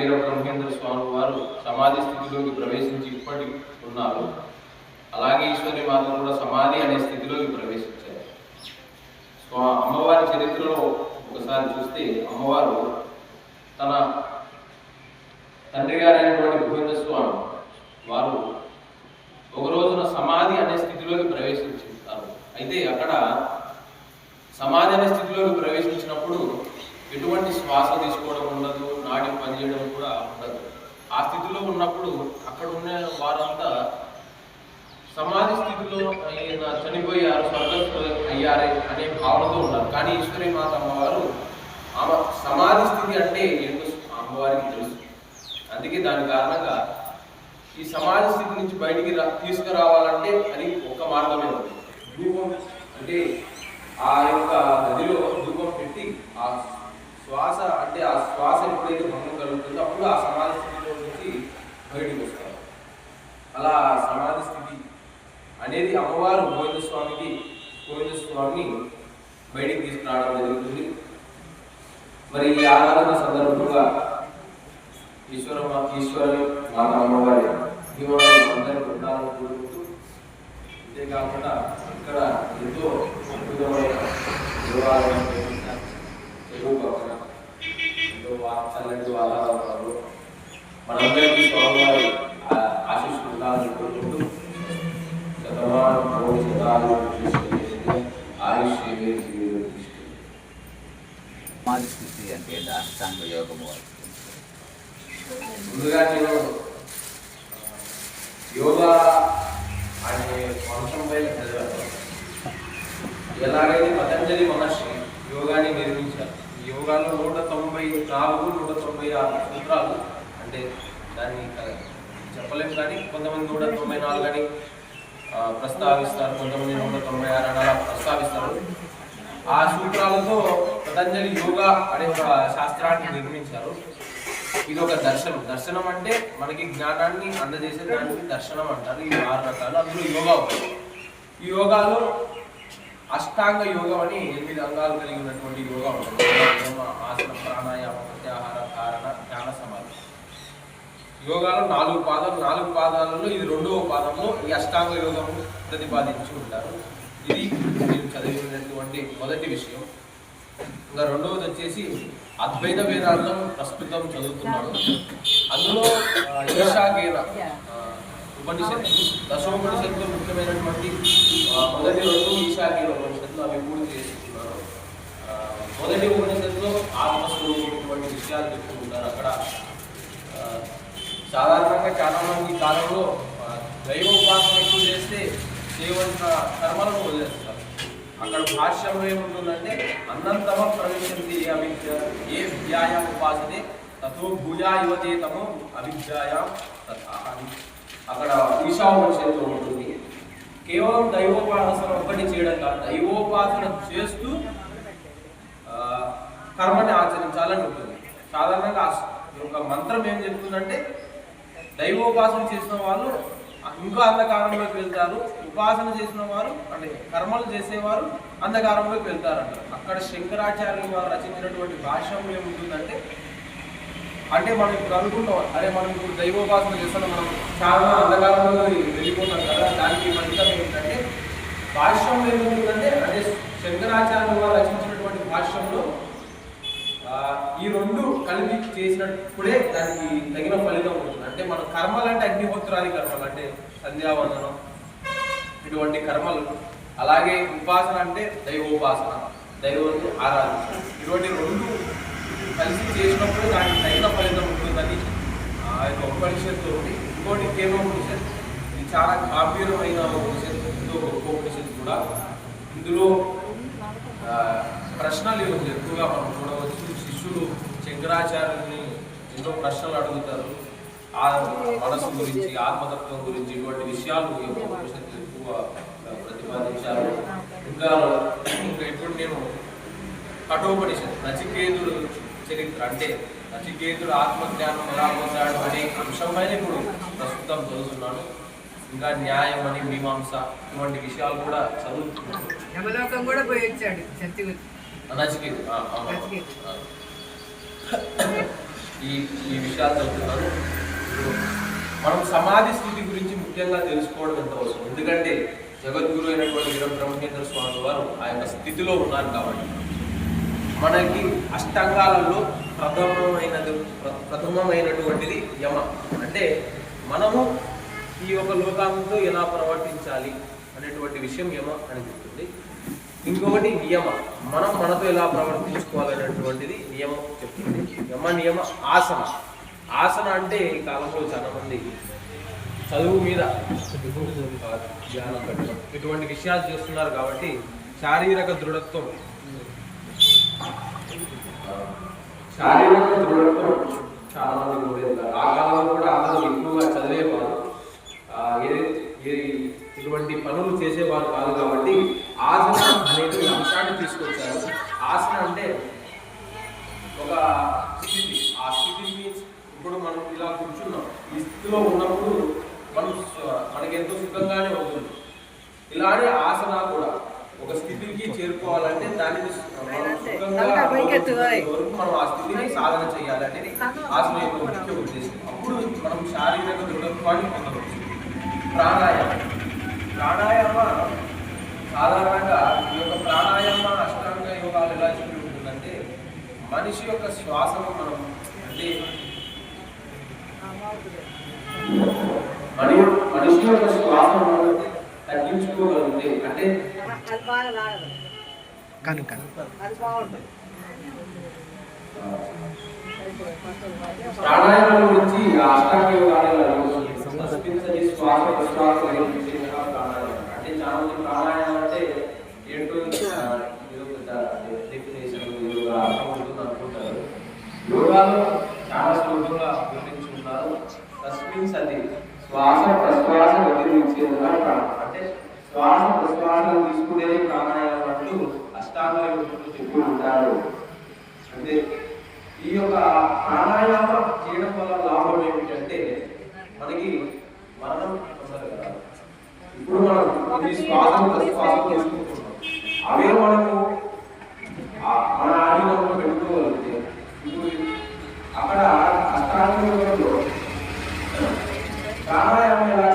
ఎలాగైతే బ్రహ్మేంద్ర స్వామి వారు సమాధి స్థితిలోకి ప్రవేశించి ఇప్పటి ఉన్నారు. అలాగే ఈశ్వరి మాత కూడా సమాధి అనే స్థితిలోకి ప్రవేశించారు. స్వా- అమ్మవారి చరిత్రలో ఒకసారి చూస్తే అమ్మవారు తన తండ్రి గారైనటువంటి గోవింద స్వామి వారు ఒక రోజున సమాధి అనే స్థితిలోకి ప్రవేశించారు. అయితే అక్కడ సమాధి అనే స్థితిలోకి ప్రవేశించినప్పుడు ఎటువంటి శ్వాస తీసుకోవడం ఉండదు నాడి పనిచేయడం కూడా ఉండదు. ఆ స్థితిలో ఉన్నప్పుడు అక్కడ ఉన్న వారంతా సమాధి స్థితిలో ఆయన చనిపోయారు స్వర్గస్థులు అయ్యారే అనే భావనతో ఉన్నారు. కానీ ఈశ్వరి మాత అమ్మవారు ఆమె సమాధి స్థితి అంటే ఏంటో అమ్మవారికి తెలుసు. అందుకే దాని కారణంగా ఈ సమాజ స్థితి నుంచి బయటికి రా తీసుకురావాలంటే అది ఒక మార్గమే ఉంది. ధూపం అంటే ఆ యొక్క గదిలో ధూపం పెట్టి ఆ శ్వాస అంటే ఆ శ్వాస ఎప్పుడైతే భంగం కలుగుతుందో అప్పుడు ఆ సమాధి స్థితిలో నుంచి బయటకు వస్తారు. అలా సమాధి స్థితి అనేది అమ్మవారు గోవింద స్వామికి గోవింద స్వామిని బయటికి తీసుకురావడం జరుగుతుంది. మరి ఈ ఆరాధన సందర్భంగా ఈశ్వర ఈశ్వరుని మాత అమ్మవారి దీవాన్ని అందరూ ఉండాలని కోరుకుంటూ అంతేకాకుండా ఇక్కడ ఎంతో అద్భుతమైన దేవాలయం నిర్మించారు. చెరువు పక్కన ఎంతో వా- చల్లటి వాతావరణంలో మనందరికీ స్వామివారి ఆ- ఆశీస్సులు ఉండాలని కోరుకుంటూ శతమానం కోటి శతాలు ఆయుష్ సమాధి స్థితి అంటే అష్టాంగ యోగము అని. ముందుగా నేను యోగా అనే అంశంపై చదివాను ఎలాగైతే పతంజలి మహర్షి యోగాని నిర్మించారు ఈ నూట తొంభై నాలుగు నూట తొంభై ఆరు సూత్రాలు అంటే దాన్ని చెప్పలేము కానీ కొంతమంది నూట తొంభై నాలుగు అని ప్రస్తావిస్తారు. కొంతమంది నూట తొంభై ఆరు అని అలా ప్రస్తావిస్తారు. ఆ సూత్రాలతో పతంజలి యోగా అనే ఒక శాస్త్రాన్ని నిర్మించారు. ఇది ఒక దర్శనం. దర్శనం అంటే మనకి జ్ఞానాన్ని అందజేసే దానికి దర్శనం అంటారు. ఈ ఆరు రకాలు అందులో యోగా ఒకటి ఈ యోగాలో అష్టాంగ యోగం అని ఎనిమిది అంగాలు కలిగి ఉన్నటువంటి యోగా ఉంటుంది. ప్రాణాయామం ఆసన ప్రాణాయామ ప్రత్యాహార ధారణ ధ్యాన సమాధి. యోగాలో నాలుగు పాదాలు నాలుగు పాదాలలో ఇది రెండవ పాదంలో ఈ అష్టాంగ యోగం ప్రతిపాదించి ఉంటారు. ఇది నేను చదివినటువంటి మొదటి విషయం. ఇంకా రెండవది వచ్చేసి అద్వైత వేదాంతం ప్రస్తుతం చదువుతున్నాను అందులో ఈశాగేన ఈశాకేన ఆ, ఉపనిషత్తు ముఖ్యమైనటువంటి మొదటి రెండు ఈశాకేన ఉపనిషత్తులు అవి పూర్తి చేసుకున్నాను మొదటి ఉపనిషత్తులో ఆత్మస్వరూపమైనటువంటి విషయాలు చెప్పుకుంటారు అక్కడ సాధారణంగా చాలా మంది ఈ కాలంలో దైవ ఉపాసన ఎక్కువ చేస్తే చేయవలసిన కర్మలను వదిలేస్తారు. అక్కడ భాష్యంలో ఏముంటుందంటే అన్నంతమ ప్రవేశించి ఏ అవిద్య ఏ విద్యాయా ఉపాసనే తతో భూజా యువతే తమో తథా అని. అక్కడ ఈశావశంలో ఉంటుంది. కేవలం దైవోపాసన ఒక్కటి చేయడం కాదు దైవోపాసన చేస్తూ కర్మని ఆచరించాలని ఉంటుంది. సాధారణంగా ఒక యొక్క మంత్రం ఏం చెప్తుందంటే దైవోపాసన చేసిన వాళ్ళు ఇంకా అంధకారంలోకి వెళ్తారు ఉపాసన చేసిన వారు అంటే కర్మలు చేసేవారు అంధకారంలోకి వెళ్తారంట అక్కడ శంకరాచార్యులు వారు రచించినటువంటి భాష్యం ఏముంటుందంటే అంటే మనం ఇప్పుడు అనుకుంటాం అరే మనం ఇప్పుడు దైవోపాసన చేస్తున్నాం మనం చాలా అంధకారంలో వెళ్ళిపోతాం కదా దానికి ఫలితం ఏంటంటే భాష్యంలో ఏమవుతుందంటే అదే శంకరాచార్య వారు రచించినటువంటి భాష్యంలో ఈ రెండు కలిపి చేసినప్పుడే దానికి తగిన ఫలితం ఉంటుంది. అంటే మన కర్మలు అంటే అగ్నిహోత్రాది కర్మలు అంటే సంధ్యావందనం ఇటువంటి కర్మలు. అలాగే ఉపాసన అంటే దైవోపాసన దైవంతో ఆరాధన. ఇటువంటి రెండు కలిసి చేసినప్పుడు దానికి తగిన ఫలితం ఉంటుందని ఆ యొక్క ఉపనిషత్తు ఉంది. ఇంకోటి కేవలం ఉపనిషత్ ఇది చాలా గాంభీరమైన ఉపనిషత్తు ఎంతో గొప్ప ఉపనిషత్తు కూడా. ఇందులో ప్రశ్నలు ఎక్కువగా మనం చూడవచ్చు. శిష్యులు శంకరాచార్యుని ఎన్నో ప్రశ్నలు అడుగుతారు. ఆ మనసు గురించి ఆత్మతత్వం గురించి ఇటువంటి విషయాలు ఉపనిషత్తు ఎక్కువ ప్రతిపాదించారు. ఇంకా ఇంకా ఇప్పుడు నేను కఠోపనిషత్ నచికేతుడు చరిత్ర అంటే నచికేతుడు ఆత్మజ్ఞానం ఎలా పొందాడు అనే అంశంపైన ఇప్పుడు ప్రస్తుతం చదువుతున్నాను ఇంకా న్యాయం అని మీమాంస ఇటువంటి విషయాలు కూడా చదువుతున్నాను కూడా పోయి వచ్చాడు. ఈ ఈ విషయాలు చదువుతున్నాను మనం సమాధి స్థితి గురించి ముఖ్యంగా తెలుసుకోవడం ఎంత అవసరం? ఎందుకంటే జగద్గురు అయినటువంటి వీర బ్రహ్మేంద్ర స్వామి వారు ఆ యొక్క స్థితిలో ఉన్నారు కాబట్టి. మనకి అష్టాంగాలలో ప్రథమమైనది ప్ర- ప్రథమమైనటువంటిది యమ. అంటే మనము ఈ యొక్క లోకంతో ఎలా ప్రవర్తించాలి అనేటువంటి విషయం యమ అని చెప్తుంది. ఇంకొకటి నియమ. మనం మనతో ఎలా ప్రవర్తించుకోవాలనేటువంటిది నియమం చెప్తుంది. యమ నియమ ఆసన. ఆసన అంటే ఈ కాలంలో చాలామంది చదువు మీద ధ్యానం పెట్టడం. ఇటువంటి విషయాలు చేస్తున్నారు కాబట్టి శారీరక దృఢత్వం శారీరక దృఢత్వం చాలా మంది ఉండేది ఆ కాలంలో కూడా అందరూ ఎక్కువగా చదివేవారు. ఇటువంటి పనులు చేసేవారు కాదు కాబట్టి ఆసన అనేది అంశాన్ని తీసుకొచ్చారు. ఆసన అంటే ఒక స్థితి. ఆ స్థితి మీన్స్ ఇప్పుడు మనం ఇలా కూర్చున్నాం. ఈ స్థితిలో ఉన్నప్పుడు మనం మనకి ఎంతో సుఖంగానే ఉంటుంది. ఇలానే ఆసన కూడా. ఒక స్థితికి చేరుకోవాలంటే దానిని మనం ఆ స్థితిని సాధన చేయాలి అనేది ఆసన యొక్క ముఖ్య ఉద్దేశం. అప్పుడు మనం శారీరక దృఢత్వాన్ని పొందవచ్చు. ప్రాణాయామం. ప్రాణాయామ సాధారణంగా ఈ యొక్క ప్రాణాయామ అష్టాంగ యోగాలు ఎలా చెప్పి ఉంటుందంటే మనిషి యొక్క శ్వాసను మనం అంటే మని మనిషి యొక్క శ్వాసను తగ్గించుకోగలిగితే అంటే అది బాగుంటుంది. ప్రాణాయామం గురించి ఆ అష్టాంగ శ్వాస అంటే చాలా మంది ప్రాణాయామం అంటే ఏంటో డెఫినేషన్ అనుకుంటారు. యోగాలో చాలా సులభంగా వివరించుకున్నారు సస్పెన్స్ అది శ్వాస ప్రశ్వాస ప్రాణం. శ్వాస ప్రశ్వాసను తీసుకునే ప్రాణాయామం అంటూ అష్టాంగ యోగంలో ఉంటారు. అంటే ఈ యొక్క ప్రాణాయామం చేయడం వల్ల లాభం ఏమిటంటే మనకి మరణం ఇప్పుడు మనం కొన్ని శ్వాస ప్రశ్వాసలు తీసుకుంటున్నాం. అవే మనము మన ఆధీనంలో పెట్టుకోగలిగితే ఇప్పుడు అక్కడ అష్టాంగంలో ప్రాణాయామం ఎలా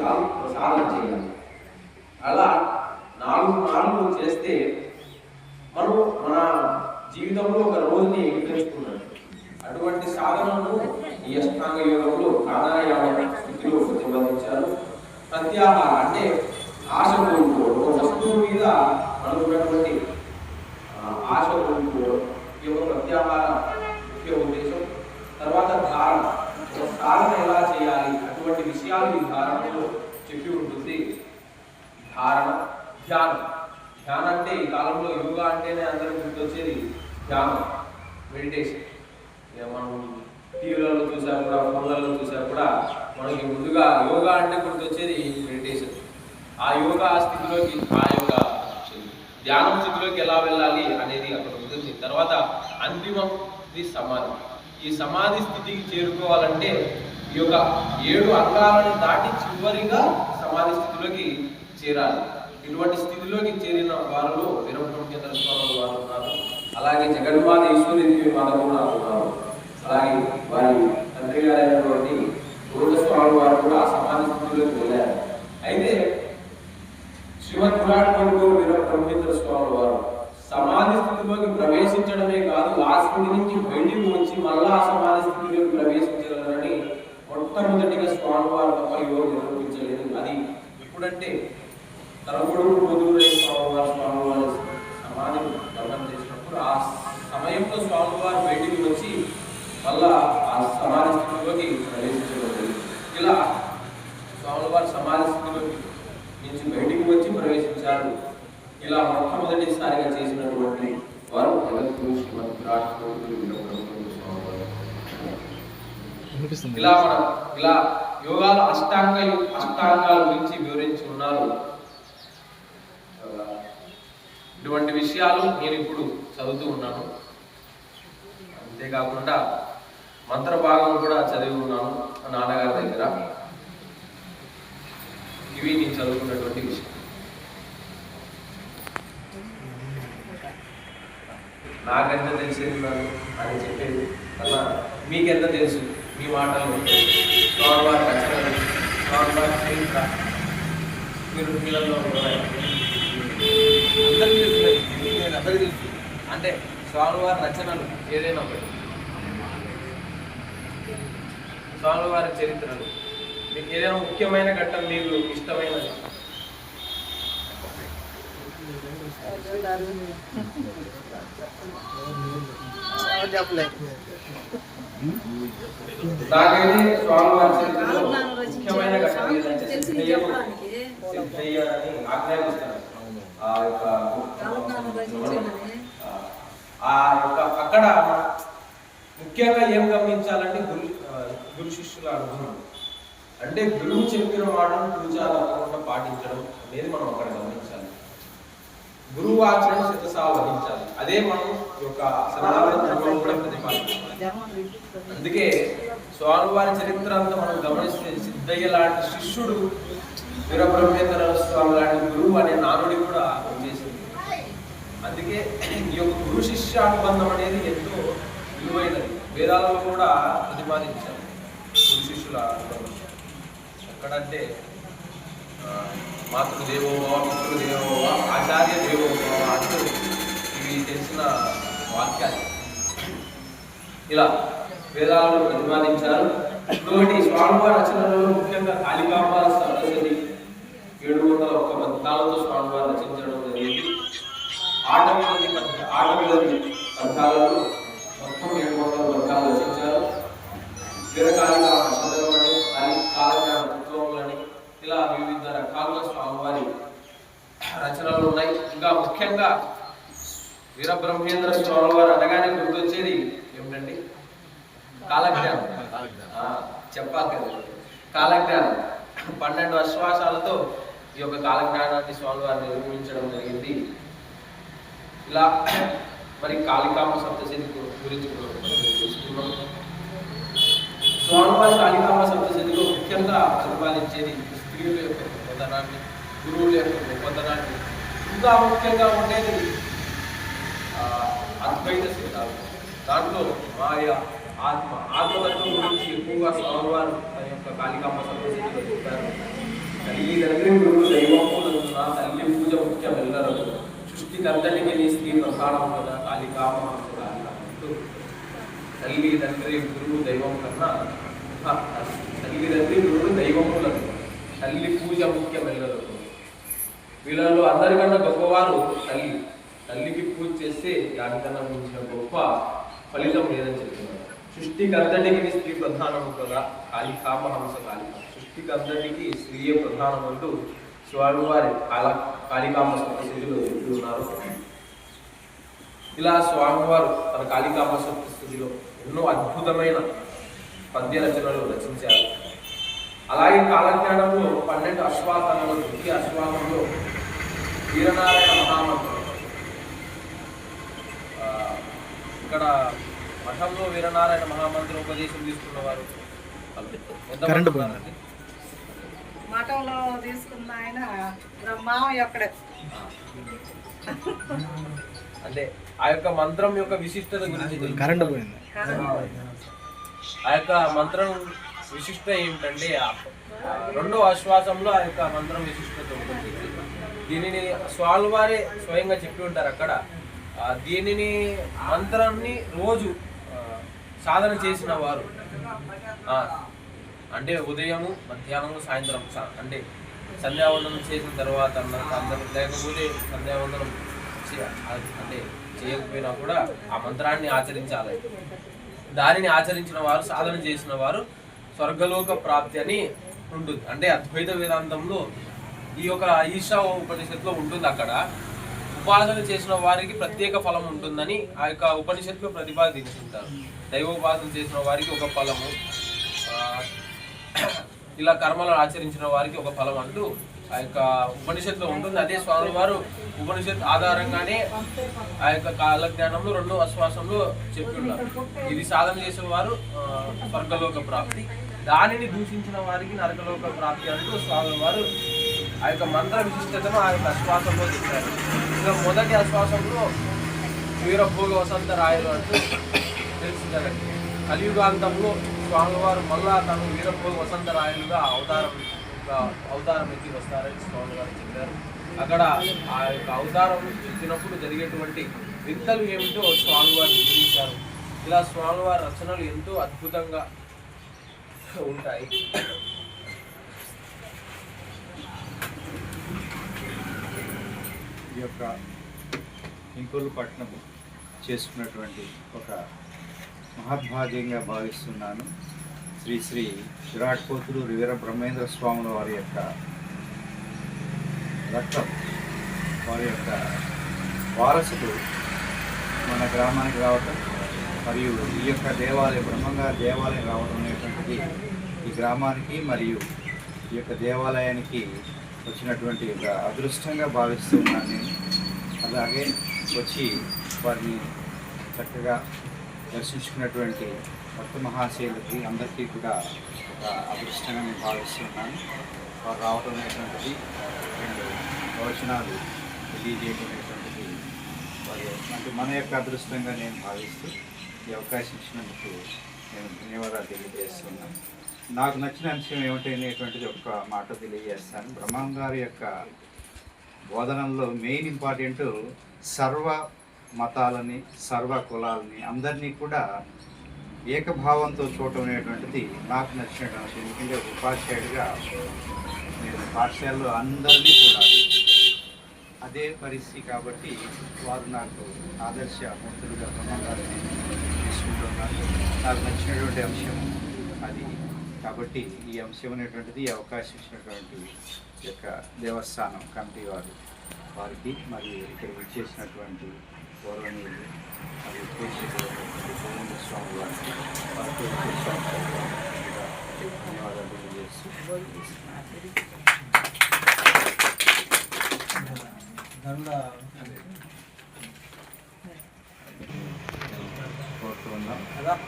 సాధన సాధన చేయాలి. అలా నాలుగు నాలుగు చేస్తే మనం మన జీవితంలో ఒక రోజుని పెంచుకున్నాం అటువంటి సాధనను ఈ అష్టాంగ యోగంలో ప్రాణాయామ స్థితిలో ప్రతిపాదించారు ప్రత్యాహార అంటే ఆశ కోల్పోవడం ఒక వస్తువు మీద మనకు ఉన్నటువంటి ఆశ కోల్పోవడం ఈ యొక్క ప్రత్యాహార ముఖ్య ఉద్దేశం. తర్వాత ధారణ ఒక సాధన ఎలా చేయాలి? అటువంటి విషయాలు ఈ ధారణలో చెప్పి ఉంటుంది. ధారణ ధ్యానం. ధ్యానం అంటే ఈ కాలంలో యోగా అంటేనే అందరికి గుర్తొచ్చేది ధ్యానం మెడిటేషన్. ఇక మనం టీవీలలో చూసా కూడా ఫోన్లలో చూసా కూడా మనకి ముందుగా యోగా అంటే గుర్తొచ్చేది మెడిటేషన్. ఆ యోగా స్థితిలోకి ఆ యొక్క ధ్యానం స్థితిలోకి ఎలా వెళ్ళాలి అనేది అక్కడ ఉంటుంది. తర్వాత అంతిమం ఇది సమాధి. ఈ సమాధి స్థితికి చేరుకోవాలంటే ఈ యొక్క ఏడు అంగాలను దాటి చివరిగా సమాధి స్థితిలోకి చేరాలి. ఇటువంటి స్థితిలోకి చేరిన వారిలో వీరబ్రహ్మేంద్ర స్వామి వారు ఉన్నారు. అలాగే జగన్మాత ఈశ్వరి దేవి మాత ఉన్నారు. అలాగే వారి తండ్రి గారైనటువంటి దుర్గ స్వామి వారు కూడా ఆ సమాధి స్థితిలోకి వెళ్ళారు. అయితే శ్రీమద్ పురాణ కొడుకు వీర స్వామి వారు సమాధి స్థితిలోకి ప్రవేశించడమే కాదు ఆ స్థితి నుంచి బయటికి వచ్చి మళ్ళా ఆ సమాధి స్థితిలోకి ప్రవేశించాలని మొట్టమొదటిగా స్వామి వారు తప్ప ఎవరు నిరూపించలేదు. అది ఎప్పుడంటే తన కొడుకు స్వామివారు స్వామివారు సమాధి స్వామి దర్శనం చేసినప్పుడు ఆ సమయంలో స్వామివారు బయటికి వచ్చి మళ్ళా ఆ సమాధి స్థితిలోకి ప్రవేశించడం ఇలా స్వామివారు సమాధి స్థితిలోకి నుంచి బయటికి వచ్చి ప్రవేశించారు. ఇలా మొట్టమొదటిసారిగా చేసినటువంటి వారు జగద్గురు శ్రీమద్ విరాట్ కోహ్లీ వీరబ్రహ్మేంద్ర స్వామి వారు. ఇలా మనం ఇలా యోగాలు అష్టాంగ అష్టాంగాల గురించి వివరించి ఉన్నారు ఇటువంటి విషయాలు నేను ఇప్పుడు చదువుతూ ఉన్నాను. అంతేకాకుండా మంత్ర భాగం కూడా చదివి ఉన్నాను మా నాన్నగారి దగ్గర. ఇవి నేను చదువుకున్నటువంటి విషయం నాకెంత తెలిసేది అని చెప్పేది. అలా మీకెంత తెలుసు? ఈ మాటలు స్వామివారి రచనలు స్వామివారి చరిత్ర మీరు పిల్లల్లో అందరికీ తెలుసు నేను అందరికీ తెలుసు. అంటే స్వామివారి రచనలు ఏదైనా ఒకటి. స్వామివారి చరిత్రలు. మీకు ఏదైనా ముఖ్యమైన ఘట్టం మీకు ఇష్టమైనది? నాకైతే స్వామివారి చరిత్రలో ముఖ్యమైన ఘట్టం ఆ యొక్క ఆ యొక్క అక్కడ ముఖ్యంగా ఏం గమనించాలంటే గురు గురు శిష్యుల అనుభవం. అంటే గురువు చెప్పిన మాటను పూజా తప్పకుండా పాటించడం అనేది మనం అక్కడ గమనించాలి. గురువు ఆచరణ శిరసా వహించాలి. అదే మనం యొక్క అందుకే స్వామివారి చరిత్ర అంతా మనం గమనిస్తే సిద్ధయ్య లాంటి శిష్యుడు వీరబ్రహ్మేంద్ర స్వామి లాంటి గురువు అనే నానుడి కూడా వచ్చేసింది అందుకే ఈ యొక్క గురు శిష్య అనుబంధం అనేది ఎంతో విలువైనది. వేదాలలో కూడా ప్రతిపాదించారు గురు శిష్యుల అనుబంధం. ఎక్కడంటే ఆ, మాతృదేవోభవ పితృదేవోభవ ఆచార్య దేవోభవ అంటూ ఇవి తెలిసిన వాక్యాలు. ఇలా వేదాలను ప్రతిపాదించారు. ఇటువంటి స్వామివారి రచనలలో ముఖ్యంగా కాళికాంబ సరస్వతి ఏడు వందల ఒక పద్నాలుగుతో స్వామివారు రచించడం జరిగింది. ఆట మీదది పద్య ఆట మొత్తం ఏడు వందల వర్గాలు రచించారు. వీరకాళిక చంద్రమణి కాళి కాలజ్ఞాన పుత్రములని ఇలా వివిధ రకాలుగా స్వామివారి రచనలు ఉన్నాయి. ఇంకా ముఖ్యంగా వీరబ్రహ్మేంద్ర స్వామి వారు అనగానే గుర్తొచ్చేది ఏమిటండి? కాలజ్ఞానం. చెప్పాలి కదా. కాలజ్ఞానం. పన్నెండు అశ్వాసాలతో ఈ యొక్క కాలజ్ఞానాన్ని స్వామి వారిని నిర్మించడం జరిగింది. ఇలా మరి కాళికామ సప్తశతి గురించి చూసుకున్నాం స్వామివారి కాళికామ సప్తశతిలో ముఖ్యంగా ప్రతిపాదించేది స్త్రీల యొక్క గొప్పతనాన్ని గురువుల యొక్క గొప్పతనాన్ని ఇంకా ముఖ్యంగా ఉండేది అద్వైత సిద్ధాంతం దాంట్లో మాయ ఆత్మ ఆత్మతత్వం గురించి ఎక్కువగా స్వామివారు తన యొక్క కాళికామ సప్తశతిలో చెప్పారు తల్లి దగ్గర గురువు తల్లి పూజ ముఖ్యం ఎల్లరూ సృష్టికంతటికి నీ స్త్రీ ప్రసారం కదా కాళికామ్మ అంటూ తల్లి తండ్రి గురువు దైవం కన్నా తల్లి తండ్రి గురువు దైవములను తల్లి పూజ ముఖ్యం వెళ్ళదు వీళ్ళలో అందరికన్నా గొప్పవారు తల్లి. తల్లికి పూజ చేస్తే దానికన్నా మించిన గొప్ప ఫలితం లేదని చెప్తున్నారు. సృష్టికంతటికి స్త్రీ ప్రధానం కదా కాళికామ కామహంస కాళిక సృష్టికంతటికి స్త్రీయే ప్రధానం అంటూ స్వామివారి కాల కాళికామ సప్తశతిలో చెప్తున్నారు ఇలా స్వామివారు తన కాళికామ సప్తశతిలో ఎన్నో అద్భుతమైన పద్య రచనలు రచించారు. అలాగే కాలజ్ఞానంలో పన్నెండు అశ్వాసంలో ద్వితీయ అశ్వాసంలో వీరనారాయణ మహామంత్రం ఆ, ఇక్కడ మఠంలో వీరనారాయణ మహామంత్రి ఉపదేశం తీసుకున్నవారు. కరెంటు? మఠంలో తీసుకున్న ఆయన అంటే ఆ యొక్క మంత్రం యొక్క విశిష్టత గురించి. కరెంటు పోయింది. ఆ. యొక్క మంత్రం విశిష్టత ఏమిటంటే ఆ రెండో ఆశ్వాసంలో ఆ యొక్క మంత్రం విశిష్టత ఉంటుంది. దీనిని స్వామివారే స్వయంగా చెప్పి ఉంటారు అక్కడ. దీనిని మంత్రాన్ని రోజు సాధన చేసిన వారు. అంటే ఉదయము మధ్యాహ్నము సాయంత్రం అంటే సంధ్యావందనం చేసిన తర్వాత అందరూ అందరం లేకపోతే సంధ్యావందనం అంటే చేయకపోయినా కూడా ఆ మంత్రాన్ని ఆచరించాలి. దానిని ఆచరించిన వారు సాధన చేసిన వారు స్వర్గలోక ప్రాప్తి అని ఉంటుంది. అంటే అద్వైత వేదాంతంలో ఈ యొక్క ఈశా ఉపనిషత్తులో ఉంటుంది అక్కడ. ఉపాసన చేసిన వారికి ప్రత్యేక ఫలం ఉంటుందని ఆ యొక్క ఉపనిషత్తులు ప్రతిపాదించుంటారు దైవోపాసన చేసిన వారికి ఒక ఫలము ఇలా కర్మలు ఆచరించిన వారికి ఒక ఫలం అంటూ ఆ యొక్క ఉపనిషత్తులో ఉంటుంది. అదే స్వామి వారు ఉపనిషత్ ఆధారంగానే ఆ యొక్క కాల జ్ఞానంలో రెండో ఆశ్వాసంలో చెప్పి ఉన్నారు ఇది సాధన చేసిన వారు స్వర్గలోక ప్రాప్తి. దానిని దూషించిన వారికి నరకలోక ప్రాప్తి అంటూ స్వామి వారు ఆ యొక్క మంత్ర విశిష్టతను ఆ యొక్క అశ్వాసంలో చెప్పారు. ఇంకా మొదటి ఆశ్వాసంలో వీరభోగ వసంత రాయలు అంటూ తెలిసింది కలియుగాంతంలో స్వామివారు మళ్ళా తను వీరభోగ వసంత రాయలుగా అవతారం అవతారం ఎత్తి వస్తారని స్వామివారు చెప్పారు. అక్కడ ఆ యొక్క అవతారం ఎత్తినప్పుడు జరిగేటువంటి వింతలు ఏమిటో స్వామివారు వివరించారు. ఇలా స్వామివారి రచనలు ఎంతో అద్భుతంగా ఉంటాయి. ఈ యొక్క ఇంకొల్లు పట్టణం చేసుకున్నటువంటి ఒక మహద్భాగ్యంగా భావిస్తున్నాను. శ్రీ శ్రీ విరాట్ కోతులు వీర బ్రహ్మేంద్ర స్వాముల వారి యొక్క రక్తం వారి యొక్క వారసుడు మన గ్రామానికి రావటం మరియు ఈ యొక్క దేవాలయం బ్రహ్మంగారి దేవాలయం రావడం అనేటువంటిది ఈ గ్రామానికి మరియు ఈ యొక్క దేవాలయానికి వచ్చినటువంటి ఒక అదృష్టంగా భావిస్తూ ఉన్నాను నేను. అలాగే వచ్చి వారిని చక్కగా దర్శించుకున్నటువంటి భక్త మహాశయులకి అందరికీ కూడా ఒక అదృష్టంగా నేను భావిస్తున్నాను వారు రావడం అనేటువంటిది రెండు ప్రవచనాలు తెలియజేయడం అనేటువంటిది వారి అంటే మన యొక్క అదృష్టంగా నేను భావిస్తూ ఈ అవకాశం ఇచ్చినందుకు నేను ధన్యవాదాలు తెలియజేస్తున్నాను. నాకు నచ్చిన అంశం ఏమిటనేటువంటిది ఒక మాట తెలియజేస్తాను. బ్రహ్మం గారి యొక్క బోధనల్లో మెయిన్ ఇంపార్టెంట్ సర్వ మతాలని సర్వ కులాలని అందరినీ కూడా ఏకభావంతో చూడటం అనేటువంటిది నాకు నచ్చిన అంశం ఎందుకంటే ఒక ఉపాధ్యాయుడిగా నేను పాఠశాలలో అందరినీ చూడాలి అదే పరిస్థితి కాబట్టి వారు నాకు ఆదర్శ మూర్తులుగా బ్రహ్మంగారిని తీసుకుంటున్నారు నాకు నచ్చినటువంటి అంశం అది. కాబట్టి ఈ అంశం అనేటువంటిది అవకాశం ఇచ్చినటువంటి యొక్క దేవస్థానం కమిటీ వారు వారికి మరియు ఇక్కడ విచ్చేసినటువంటి గౌరవనీయులు మరియు పూజలు గోవింద స్వామి వారికి వారికి ధన్యవాదాలు తెలియజేస్తూ కోరుతున్నాం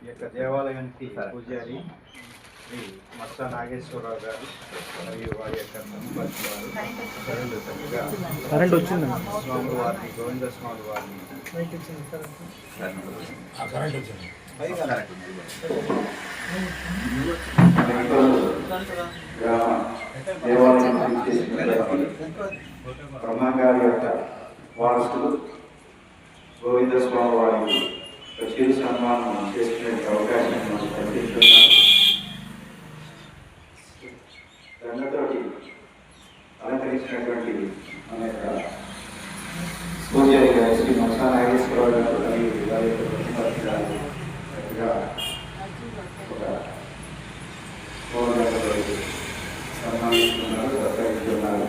ఈ యొక్క దేవాలయానికి పూజారి శ్రీ మత్స నాగేశ్వరరావు గారు మరియు వారి యొక్క వారు కరెంటు చక్కగా కరెంట్ వచ్చింది స్వామి వారిని గోవింద స్వామి వారిని బ్రహ్మగారి యొక్క వారసులు గోవింద స్వామి వారికి ప్రత్యేక సన్మానం చేసుకునే అవకాశం మనకు కల్పిస్తున్నాం దండతోటి అలంకరించినటువంటి మన యొక్క పూజారి గారు శ్రీ మసా నాగేశ్వరరావు గారు మరియు వారి యొక్క ప్రతిపత్తి గారు చక్కగా ఒక గౌరవంతో సన్మానిస్తున్నారు సత్కరిస్తున్నారు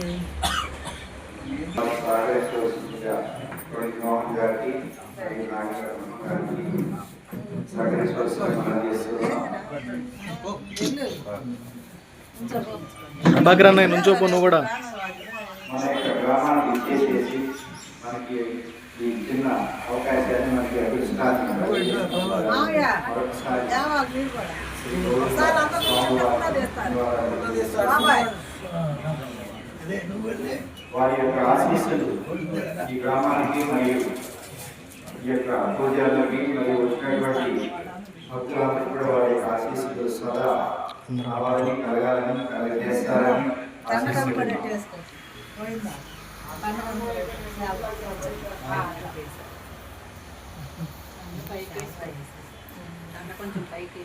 Thank నాగరత్నం గారికి సహకరించవలసిన మనం చేస్తున్నాం ప్రభాకర్ అన్నయ్య నుంచోపో నువ్వు కూడా. మన యొక్క గ్రామానికి ఇచ్చేసేసి మనకి ఈ చిన్న అవకాశాన్ని మనకి అభిష్టాన్ని మరొకసారి వారి యొక్క ఆశీస్సులు ఈ గ్రామానికి మరియు ఈ యొక్క పూజలకి మరియు వచ్చినటువంటి భక్తులందరూ కూడా వారి యొక్క ఆశీస్సులు సదా రావాలని కలగాలని కలగజేస్తారని అట్లా. కొంచెం పైకి